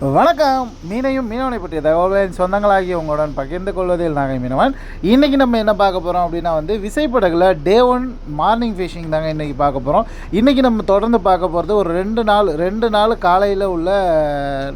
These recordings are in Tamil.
வணக்கம். மீனையும் மீனவனை பற்றிய தகவல்களின் சொந்தங்களாகி உங்களுடன் பகிர்ந்து கொள்வதில் நாங்கள் மீனவன். இன்றைக்கி நம்ம என்ன பார்க்க போகிறோம் அப்படின்னா வந்து விசைப்படகுல டே ஒன் மார்னிங் ஃபிஷிங் தாங்க இன்றைக்கி பார்க்க போகிறோம் இன்றைக்கி நம்ம தொடர்ந்து பார்க்க போகிறது ஒரு ரெண்டு நாள் ரெண்டு நாள் காலையில் உள்ள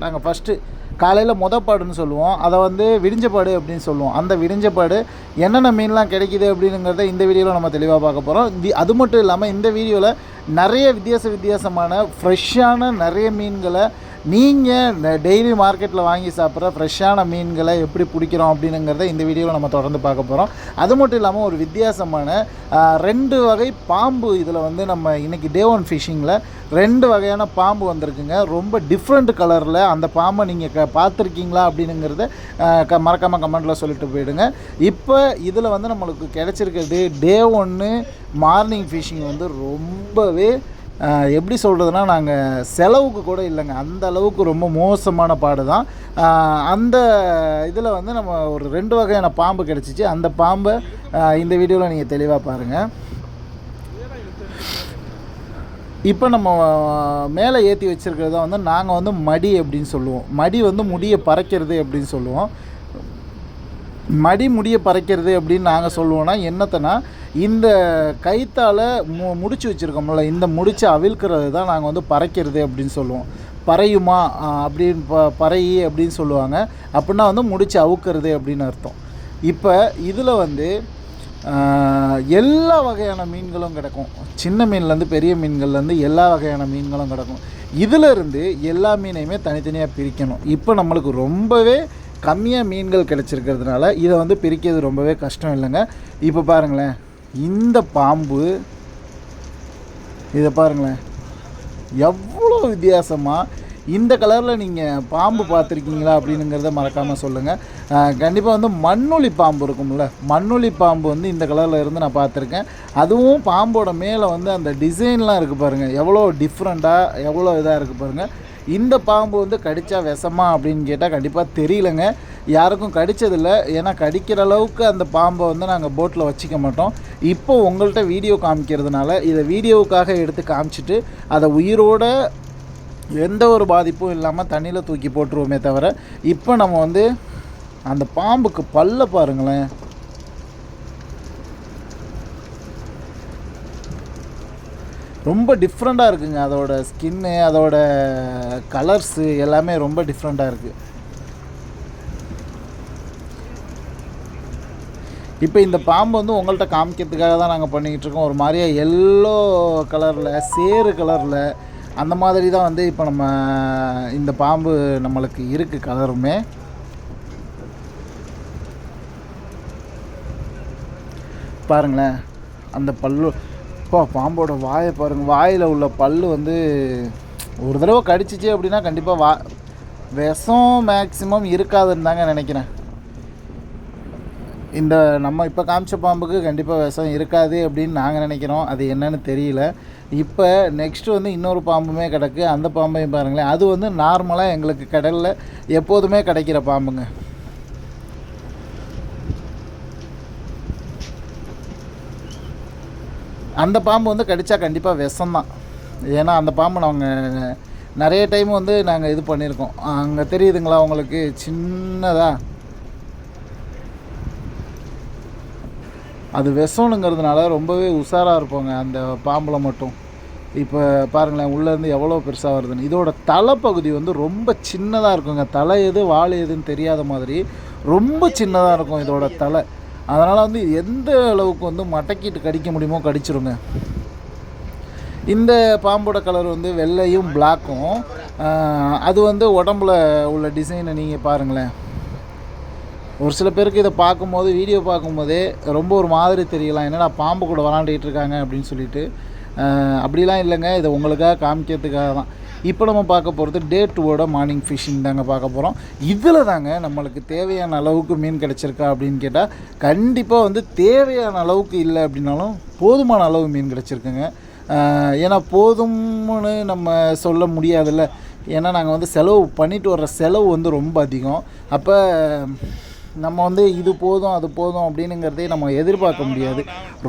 நாங்கள் ஃபஸ்ட்டு காலையில் மொதப்பாடுன்னு சொல்லுவோம். அதை வந்து விடிஞ்சப்பாடு அப்படின்னு சொல்லுவோம். அந்த விடிஞ்சப்பாடு என்னென்ன மீன்லாம் கிடைக்குது அப்படிங்கிறத இந்த வீடியோவில் நம்ம தெளிவாக பார்க்க போகிறோம் அது மட்டும் இல்லாமல் இந்த வீடியோவில் நிறைய வித்தியாச வித்தியாசமான ஃப்ரெஷ்ஷான நிறைய மீன்களை நீங்கள் டெய்லி மார்க்கெட்டில் வாங்கி சாப்பிட்ற ஃப்ரெஷ்ஷான மீன்களை எப்படி பிடிக்கிறோம் அப்படிங்கிறத இந்த வீடியோவில் நம்ம தொடர்ந்து பார்க்க போகிறோம் அது மட்டும் இல்லாமல் ஒரு வித்தியாசமான ரெண்டு வகை பாம்பு இதில் வந்து நம்ம இன்றைக்கி டே ஒன் ஃபிஷிங்கில் ரெண்டு வகையான பாம்பு வந்திருக்குங்க. ரொம்ப டிஃப்ரெண்ட் கலரில் அந்த பாம்பை நீங்கள் க பார்த்துருக்கீங்களா அப்படிங்கிறத க மறக்காமல் கமெண்ட்டில் சொல்லிட்டு போயிடுங்க. இப்போ இதில் வந்து நம்மளுக்கு கிடச்சிருக்கிறது டே ஒன்று மார்னிங் ஃபிஷிங் வந்து ரொம்பவே எப்படி சொல்கிறதுனா நாங்கள் செலவுக்கு கூட இல்லைங்க. அந்த அளவுக்கு ரொம்ப மோசமான பாடு தான். அந்த இதில் வந்து நம்ம ஒரு ரெண்டு வகையான பாம்பு கிடச்சிச்சு. அந்த பாம்பை இந்த வீடியோவில் நீங்கள் தெளிவாக பாருங்கள் இப்போ நம்ம மேலே ஏற்றி வச்சுருக்கிறத வந்து நாங்கள் வந்து மடி அப்படின்னு சொல்லுவோம். மடி வந்து முடியை பறைக்கிறது அப்படின்னு சொல்லுவோம். மடி முடியை பறைக்கிறது அப்படின்னு நாங்கள் சொல்லுவோன்னா என்னத்தனா இந்த கைத்தால் மு முடிச்சு வச்சுருக்கோம்ல இந்த முடிச்சு அவிழ்க்கிறது தான் நாங்கள் வந்து பறைக்கிறது அப்படின்னு சொல்லுவோம். பறையுமா அப்படின்னு ப பறையி அப்படின்னு சொல்லுவாங்க. அப்படின்னா வந்து முடிச்சு அவுக்கிறது அப்படின்னு அர்த்தம். இப்போ இதில் வந்து எல்லா வகையான மீன்களும் கிடக்கும். சின்ன மீன்லேருந்து பெரிய மீன்கள்லேருந்து எல்லா வகையான மீன்களும் கிடக்கும். இதிலிருந்து எல்லா மீனையுமே தனித்தனியாக பிரிக்கணும். இப்போ நம்மளுக்கு ரொம்பவே கம்மியாக மீன்கள் கிடச்சிருக்கிறதுனால இதை வந்து பிரிக்கிறது ரொம்பவே கஷ்டம் இல்லைங்க. இப்போ பாருங்களேன். இந்த பாம்பு இதை பாருங்களேன். எவ்வளோ வித்தியாசமாக இந்த கலரில் நீங்கள் பாம்பு பார்த்துருக்கீங்களா அப்படிங்கிறத மறக்காமல் சொல்லுங்கள் கண்டிப்பாக வந்து மண்ணுளி பாம்பு இருக்கும்ல. மண்ணுளி பாம்பு வந்து இந்த கலரில் இருந்து நான் பார்த்துருக்கேன். அதுவும் பாம்போட மேலே வந்து அந்த டிசைன்லாம் இருக்குது பாருங்கள் எவ்வளோ டிஃப்ரெண்ட்டாக எவ்வளோ இதாக இருக்குது பாருங்கள் இந்த பாம்பு வந்து கடித்தா விஷமா அப்படின்னு கேட்டால் கண்டிப்பாக தெரியலங்க. யாருக்கும் கடிச்சதில்லை. ஏன்னா கடிக்கிற அளவுக்கு அந்த பாம்பை வந்து நாங்கள் போட்டில் வச்சுக்க மாட்டோம். இப்போ உங்கள்கிட்ட வீடியோ காமிக்கிறதுனால இதை வீடியோவுக்காக எடுத்து காமிச்சிட்டு அதை உயிரோட எந்த ஒரு பாதிப்பும் இல்லாமல் தண்ணியில் தூக்கி போட்டுருவோமே தவிர இப்போ நம்ம வந்து அந்த பாம்புக்கு பல்ல பாருங்களேன். ரொம்ப டிஃப்ரெண்ட்டாக இருக்குங்க. அதோட ஸ்கின்னு அதோட கலர்ஸு எல்லாமே ரொம்ப டிஃப்ரெண்ட்டாக இருக்குது இப்போ இந்த பாம்பு வந்து உங்கள்கிட்ட காமிக்கிறதுக்காக தான் நாங்கள் பண்ணிக்கிட்டு இருக்கோம். ஒரு மாதிரியா எல்லோ கலரில் சேரு கலரில் அந்த மாதிரி தான் வந்து இப்போ நம்ம இந்த பாம்பு நம்மளுக்கு இருக்குது கலருமே பாருங்களேன். அந்த பல்லு அப்பா பாம்போட வாயை பாருங்கள் வாயில் உள்ள பல்லு வந்து ஒரு தடவை கடிச்சிச்சு அப்படின்னா கண்டிப்பாக வா விஷம் மேக்ஸிமம் இருக்காதுன்னு தாங்க நினைக்கிறேன். இந்த நம்ம இப்போ காமிச்ச பாம்புக்கு கண்டிப்பாக விஷம் இருக்காது அப்படின்னு நாங்கள் நினைக்கிறோம். அது என்னன்னு தெரியல. இப்போ நெக்ஸ்ட்டு வந்து இன்னொரு பாம்புமே கிடக்கு. அந்த பாம்பையும் பாருங்களேன். அது வந்து நார்மலாக எங்களுக்கு கடலில் எப்போதுமே கிடைக்கிற பாம்புங்க. அந்த பாம்பு வந்து கடித்தா கண்டிப்பாக விஷம்தான். ஏன்னா அந்த பாம்பு நாங்கள் நிறைய டைம் வந்து நாங்கள் இது பண்ணியிருக்கோம். அங்கே தெரியுதுங்களா உங்களுக்கு? சின்னதாக அது விஷம்னுங்கிறதுனால ரொம்பவே உஷாராக இருப்போங்க அந்த பாம்பில் மட்டும். இப்போ பாருங்களேன் உள்ளேருந்து எவ்வளோ பெருசாக வருதுன்னு. இதோட தலைப்பகுதி வந்து ரொம்ப சின்னதாக இருக்குங்க. தலை எது வால் எதுன்னு தெரியாத மாதிரி ரொம்ப சின்னதாக இருக்கும் இதோட தலை. அதனால் வந்து எந்த அளவுக்கு வந்து மடக்கிட்டு கடிக்க முடியுமோ கடிச்சிருங்க. இந்த பாம்போட கலர் வந்து வெள்ளையும் பிளாக்கும் அது வந்து உடம்புல உள்ள டிசைனை நீங்கள் பாருங்களேன். ஒரு சில பேருக்கு இதை பார்க்கும்போது வீடியோ பார்க்கும்போதே ரொம்ப ஒரு மாதிரி தெரியலாம். என்னடா பாம்பு கூட விளாண்டுக்கிட்டு இருக்காங்க அப்படின்னு சொல்லிட்டு. அப்படிலாம் இல்லைங்க. இதை உங்களுக்காக காமிக்கிறதுக்காக தான். இப்போ நம்ம பார்க்க போகிறது டே டூவோட மார்னிங் ஃபிஷிங் தாங்க பார்க்க போகிறோம் இதில் தாங்க நம்மளுக்கு தேவையான அளவுக்கு மீன் கிடச்சிருக்கா அப்படின்னு கேட்டால் கண்டிப்பாக வந்து தேவையான அளவுக்கு இல்லை அப்படின்னாலும் போதுமான அளவு மீன் கிடச்சிருக்குங்க. ஏன்னா போதும்னு நம்ம சொல்ல முடியாதுல்ல. ஏன்னா நாங்கள் வந்து செலவு பண்ணிட்டு வர்ற செலவு வந்து ரொம்ப அதிகம். அப்போ நம்ம வந்து இது போதும் அது போதும் அப்படின்னுங்கிறதே நம்ம எதிர்பார்க்க முடியாது.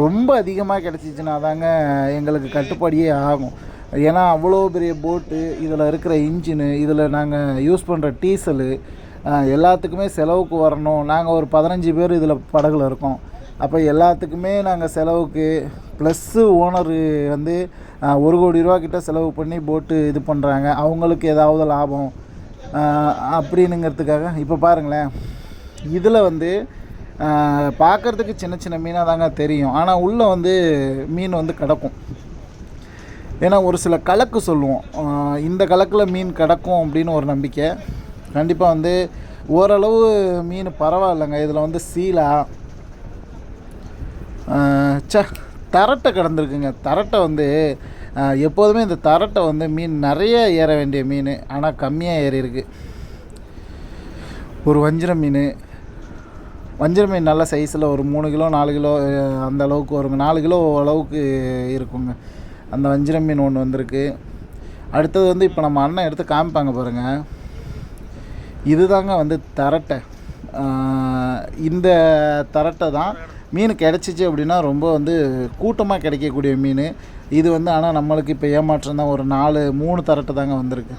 ரொம்ப அதிகமாக கிடச்சிச்சின்னா தாங்க எங்களுக்கு கட்டுப்படியே ஆகும். ஏன்னா அவ்வளோ பெரிய போட்டு இதில் இருக்கிற இன்ஜினு இதில் நாங்கள் யூஸ் பண்ணுற டீசலு எல்லாத்துக்குமே செலவுக்கு வரணும். நாங்கள் ஒரு பதினஞ்சு பேர் இதில் படகுல இருக்கோம். அப்போ எல்லாத்துக்குமே நாங்கள் செலவுக்கு ப்ளஸ்ஸு ஓனரு வந்து ஒரு கோடி ரூபா கிட்ட செலவு பண்ணி போட்டு இது பண்ணுறாங்க அவங்களுக்கு ஏதாவது லாபம் அப்படின்னுங்கிறதுக்காக இப்போ பாருங்களேன். இதில் வந்து பார்க்குறதுக்கு சின்ன சின்ன மீனாக தாங்க தெரியும். ஆனால் உள்ளே வந்து மீன் வந்து கிடக்கும். ஏன்னா ஒரு சில கலக்கு சொல்லுவோம். இந்த கலக்கில் மீன் கிடக்கும் அப்படின்னு ஒரு நம்பிக்கை. கண்டிப்பாக வந்து ஓரளவு மீன் பரவாயில்லைங்க. இதில் வந்து சீலா. ச தரட்டை கிடந்திருக்குங்க. தரட்டை வந்து எப்போதுமே இந்த தரட்டை வந்து மீன் நிறைய ஏற வேண்டிய மீன். ஆனால் கம்மியாக ஏறியிருக்கு. ஒரு வஞ்சிர மீன். வஞ்சிர மீன் நல்ல சைஸில் ஒரு மூணு கிலோ நாலு கிலோ அந்த அளவுக்கு வருங்க. நாலு கிலோ அளவுக்கு இருக்குங்க. அந்த வஞ்சிர மீன் ஒன்று வந்திருக்கு. அடுத்தது வந்து இப்போ நம்ம அண்ணன் எடுத்து காமிப்பாங்க பாருங்கள் இதுதாங்க வந்து தரட்டை. இந்த தரட்டை தான் மீன் கிடச்சிச்சு அப்படின்னா ரொம்ப வந்து கூட்டமாக கிடைக்கக்கூடிய மீன். இது வந்து ஆனால் நம்மளுக்கு இப்போ ஏமாற்றம் தான். ஒரு நாலு மூணு தரட்டை தாங்க வந்திருக்கு.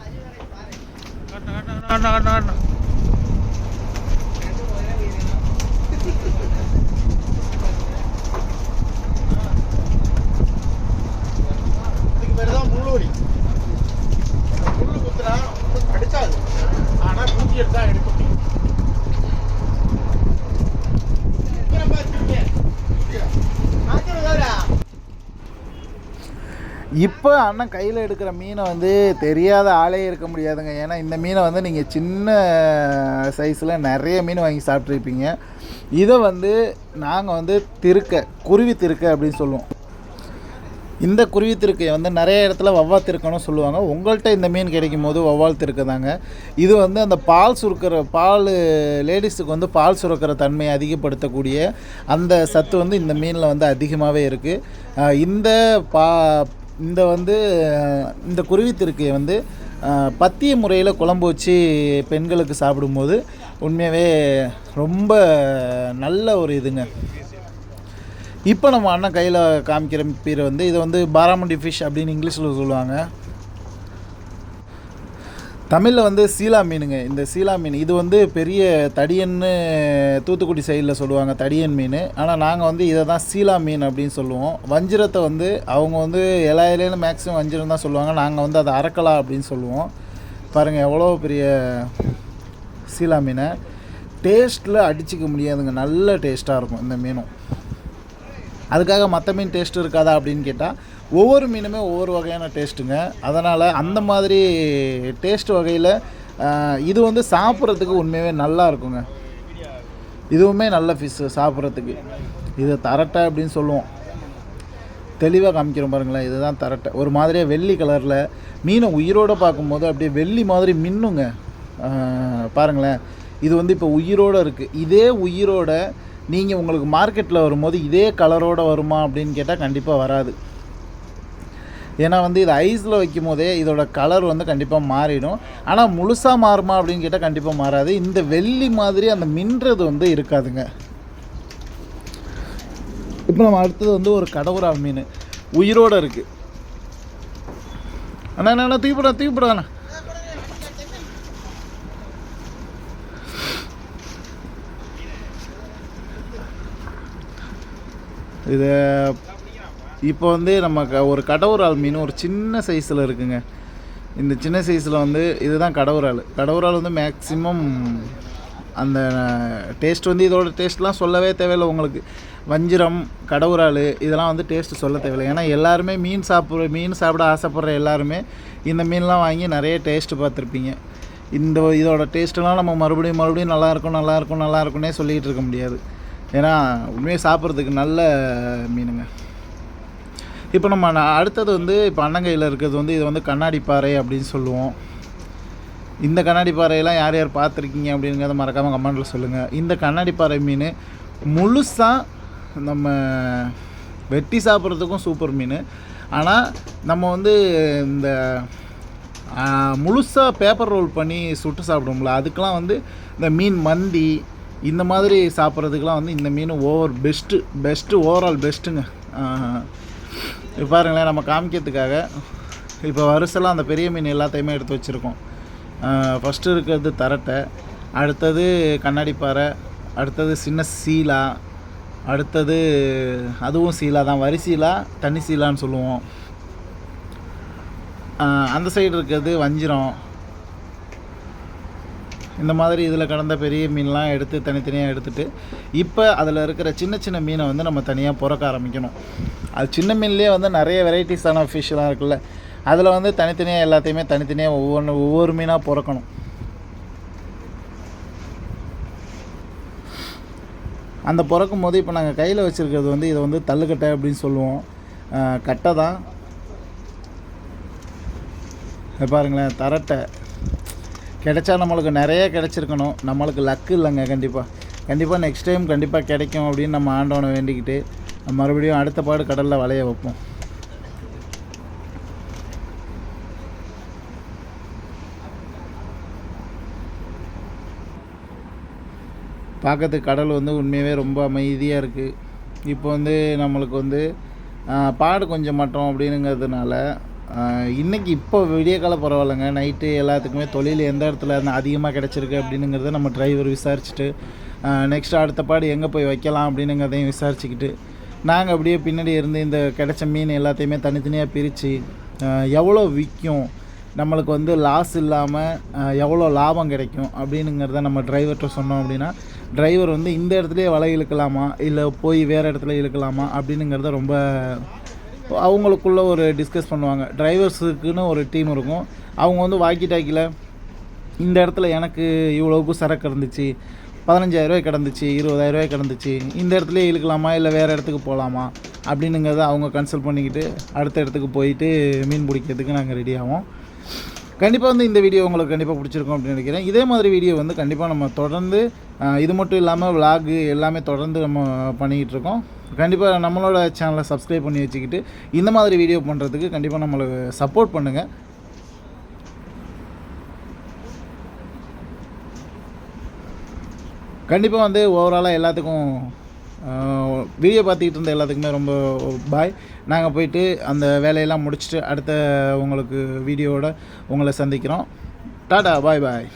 இப்போ அண்ணன் கையில் எடுக்கிற மீனை வந்து தெரியாத ஆளே இருக்க முடியாதுங்க. ஏன்னா இந்த மீனை வந்து நீங்கள் சின்ன சைஸில் நிறைய மீன் வாங்கி சாப்பிட்ருப்பீங்க இதை வந்து நாங்கள் வந்து திருக்க குருவி திருக்க அப்படின்னு சொல்லுவோம். இந்த குருவி திருக்கையை வந்து நிறைய இடத்துல வவ்வால் திருக்கணும் சொல்லுவாங்க. உங்கள்கிட்ட இந்த மீன் கிடைக்கும் போது வவ்வால் திருக்க தாங்க. இது வந்து அந்த பால் சுருக்கிற பால் லேடிஸுக்கு வந்து பால் சுரக்கிற தன்மையை அதிகப்படுத்தக்கூடிய அந்த சத்து வந்து இந்த மீனில் வந்து அதிகமாகவே இருக்குது இந்த பா இந்த வந்து இந்த குருவித்திருக்கையை வந்து பத்திய முறையில் குழம்பு வச்சு பெண்களுக்கு சாப்பிடும்போது உண்மையாகவே ரொம்ப நல்ல ஒரு இதுங்க. இப்போ நம்ம அண்ணன் கையில் காமிக்கிற பீரை வந்து இதை வந்து பாராமுண்டி ஃபிஷ் அப்படின்னு இங்கிலீஷில் சொல்லுவாங்க. தமிழில் வந்து சீலா மீனுங்க. இந்த சீலா மீன் இது வந்து பெரிய தடியன்னு தூத்துக்குடி சைடில் சொல்லுவாங்க தடியன் மீன். ஆனால் நாங்கள் வந்து இதை தான் சீலா மீன் அப்படின்னு சொல்லுவோம். வஞ்சிரத்தை வந்து அவங்க வந்து எல்லா இலையிலும் மேக்ஸிமம் வஞ்சிரம் தான் சொல்லுவாங்க. நாங்கள் வந்து அதை அறக்கலாம் அப்படின்னு சொல்லுவோம். பாருங்கள் எவ்வளோ பெரிய சீலா மீனை. டேஸ்ட்டில் அடிச்சிக்க முடியாதுங்க. நல்ல டேஸ்ட்டாக இருக்கும் இந்த மீனும். அதுக்காக மற்ற மீன் டேஸ்ட் இருக்காதா அப்படின்னு கேட்டால் ஒவ்வொரு மீனுமே ஒவ்வொரு வகையான டேஸ்ட்டுங்க அதனால் அந்த மாதிரி டேஸ்ட் வகையில் இது வந்து சாப்பிட்றதுக்கு உண்மையாகவே நல்லா இருக்குங்க. இதுவுமே நல்ல ஃபிஷ்ஷு சாப்பிட்றதுக்கு. இது தரட்டை அப்படின்னு சொல்லுவோம். தெளிவாக காமிக்கிறோம் பாருங்களேன் இதுதான் தரட்டை. ஒரு மாதிரியாக வெள்ளி கலரில் மீனை உயிரோடு பார்க்கும்போது அப்படியே வெள்ளி மாதிரி மின்னுங்க. பாருங்களேன். இது வந்து இப்போ உயிரோடு இருக்குது இதே உயிரோட நீங்கள் உங்களுக்கு மார்க்கெட்டில் வரும்போது இதே கலரோடு வருமா அப்படின்னு கேட்டால் கண்டிப்பாக வராது. ஏன்னா வந்து இது ஐஸில் வைக்கும் போதே இதோட கலர் வந்து கண்டிப்பாக மாறிடும். ஆனால் முழுசாக மாறுமா அப்படின்னு கேட்டால் கண்டிப்பாக மாறாது. இந்த வெள்ளி மாதிரி அந்த மின்றது வந்து இருக்காதுங்க. இப்போ நம்ம அடுத்தது வந்து ஒரு கடவுரா மீன். உயிரோடு இருக்குது அண்ணா அண்ணா, அண்ணா தூக்கிப்படா தூக்கிப்படா அண்ணா. இது இப்போ வந்து நம்ம க- ஒரு கடவுரால் மீன் ஒரு சின்ன சைஸில் இருக்குங்க. இந்த சின்ன சைஸில் வந்து இதுதான் கடவுரால் கடவுரால் வந்து மேக்ஸிமம் அந்த டேஸ்ட் வந்து இதோட டேஸ்ட்லாம் சொல்லவே தேவையில்லை உங்களுக்கு. வஞ்சிரம் கடவுரால் இதெல்லாம் வந்து டேஸ்ட்டு சொல்ல தேவையில்லை. ஏன்னா எல்லாருமே மீன் சாப்பிட்ற மீன் சாப்பிட ஆசைப்பட்ற எல்லாருமே இந்த மீன்லாம் வாங்கி நிறைய டேஸ்ட்டு பார்த்துருப்பீங்க. இந்த இதோட டேஸ்ட்டெல்லாம் நம்ம மறுபடியும் மறுபடியும் நல்லாயிருக்கும் நல்லாயிருக்கும் நல்லாயிருக்குன்னே சொல்லிகிட்டு இருக்க முடியாது. ஏன்னா உண்மையாக சாப்பிட்றதுக்கு நல்ல மீனுங்க. இப்போ நம்ம அடுத்தது வந்து இப்போ அண்ணங்கையில் இருக்கிறது வந்து இது வந்து கண்ணாடி பாறை அப்படின்னு சொல்லுவோம். இந்த கண்ணாடி பாறையெல்லாம் யார் யார் பார்த்துருக்கீங்க அப்படிங்கிறத மறக்காமல் கமெண்டில் சொல்லுங்கள் இந்த கண்ணாடி பாறை மீன் முழுசாக நம்ம வெட்டி சாப்பிட்றதுக்கும் சூப்பர் மீன். ஆனால் நம்ம வந்து இந்த முழுசாக பேப்பர் ரோல் பண்ணி சுட்டு சாப்பிடுவோம்ல அதுக்கெலாம் வந்து இந்த மீன் மந்தி இந்த மாதிரி சாப்பிட்றதுக்கெலாம் வந்து இந்த மீன் ஓவர் பெஸ்ட்டு பெஸ்ட்டு ஓவரால் பெஸ்ட்டுங்க இப்போ பாருங்களேன் நம்ம காமிக்கிறதுக்காக இப்போ வருஷலாம் அந்த பெரிய மீன் எல்லாத்தையுமே எடுத்து வச்சுருக்கோம். ஃபஸ்ட்டு இருக்கிறது தரட்டை அடுத்தது கண்ணாடி பாறை அடுத்தது சின்ன சீலா அடுத்தது அதுவும் சீலா தான். வரி சீலா தண்ணி சீலான்னு சொல்லுவோம். அந்த சைடு இருக்கிறது வஞ்சிரம் இந்த மாதிரி இதில் கடந்த பெரிய மீன்லாம் எடுத்து தனித்தனியாக எடுத்துட்டு இப்போ அதில் இருக்கிற சின்ன சின்ன மீனை வந்து நம்ம தனியாக பிறக்க ஆரம்பிக்கணும். அது சின்ன மீன்லேயே வந்து நிறைய வெரைட்டிஸான ஃபிஷ்லாம் இருக்குல்ல அதில் வந்து தனித்தனியாக எல்லாத்தையுமே தனித்தனியாக ஒவ்வொன்று ஒவ்வொரு மீனாக பிறக்கணும். அந்த பிறக்கும் போது இப்போ நாங்கள் கையில் வச்சுருக்கிறது வந்து இதை வந்து தள்ளுக்கட்டை அப்படின்னு சொல்லுவோம். கட்டை தான். பாருங்களேன் தரட்டை. கிடைச்சா நம்மளுக்கு நிறைய கிடைச்சிருக்கணும். நம்மளுக்கு லக்கு இல்லைங்க கண்டிப்பாக கண்டிப்பாக நெக்ஸ்ட் டைம் கண்டிப்பாக கிடைக்கும் அப்படின்னு நம்ம ஆண்டவனை வேண்டிக்கிட்டு மறுபடியும் அடுத்த பாடு கடலில் வளைய வைப்போம். பார்க்கறதுக்கு கடல் வந்து உண்மையாகவே ரொம்ப அமைதியாக இருக்குது இப்போ வந்து நம்மளுக்கு வந்து பாடு கொஞ்சம் மட்டும் அப்படிங்கிறதுனால இன்றைக்கி இப்போ விடிய கால பரவாயில்லைங்க. நைட்டு எல்லாத்துக்குமே தொழில் எந்த இடத்துல இருந்து அதிகமாக கிடச்சிருக்கு அப்படின்னுங்கிறத நம்ம டிரைவர் விசாரிச்சுட்டு நெக்ஸ்ட் அடுத்த பாடு எங்கே போய் வைக்கலாம் அப்படிங்கிறதையும் விசாரிச்சுக்கிட்டு நாங்கள் அப்படியே பின்னாடி இருந்து இந்த கிடைச்ச மீன் எல்லாத்தையுமே தனித்தனியாக பிரித்து எவ்வளோ விற்கும் நம்மளுக்கு வந்து லாஸ் இல்லாமல் எவ்வளோ லாபம் கிடைக்கும் அப்படின்னுங்கிறத நம்ம டிரைவர்கிட்ட சொன்னோம் அப்படின்னா டிரைவர் வந்து இந்த இடத்துலையே வலை இழுக்கலாமா? இல்லை போய் வேறு இடத்துல இழுக்கலாமா? அப்படின்னுங்கிறத ரொம்ப அவங்களுக்குள்ள ஒரு டிஸ்கஸ் பண்ணுவாங்க. டிரைவர்ஸுக்குன்னு ஒரு டீம் இருக்கும். அவங்க வந்து வாக்கி டாக்கியில் இந்த இடத்துல எனக்கு இவ்வளோக்கு சரக்கு இருந்துச்சு பதினஞ்சாயிரரூவாய் கிடந்துச்சு இருபதாயிரரூவாய் கிடந்துச்சு இந்த இடத்துல இழுக்கலாமா இல்லை வேறு இடத்துக்கு போகலாமா அப்படின்னுங்கிறத அவங்க கன்சல்ட் பண்ணிக்கிட்டு அடுத்த இடத்துக்கு போயிட்டு மீன் பிடிக்கிறதுக்கு நாங்கள் ரெடி ஆவோம். கண்டிப்பாக வந்து இந்த வீடியோ உங்களுக்கு கண்டிப்பாக பிடிச்சிருக்கும் அப்படின்னு நினைக்கிறேன். இதே மாதிரி வீடியோ வந்து கண்டிப்பாக நம்ம தொடர்ந்து இது மட்டும் இல்லாமல் விலாகு எல்லாமே தொடர்ந்து நம்ம பண்ணிக்கிட்டு இருக்கோம். கண்டிப்பாக நம்மளோட சேனலை சப்ஸ்கிரைப் பண்ணி வச்சுக்கிட்டு இந்த மாதிரி வீடியோ பண்ணுறதுக்கு கண்டிப்பாக நம்மளுக்கு சப்போர்ட் பண்ணுங்கள் கண்டிப்பாக வந்து ஓவராலாக எல்லாத்துக்கும் வீடியோ பார்த்துக்கிட்டு இருந்த எல்லாத்துக்குமே ரொம்ப பாய் நாங்கள் போயிட்டு அந்த வேலையெல்லாம் முடிச்சுட்டு அடுத்த உங்களுக்கு வீடியோவோட உங்களை சந்திக்கிறோம். டாடா பாய் பாய்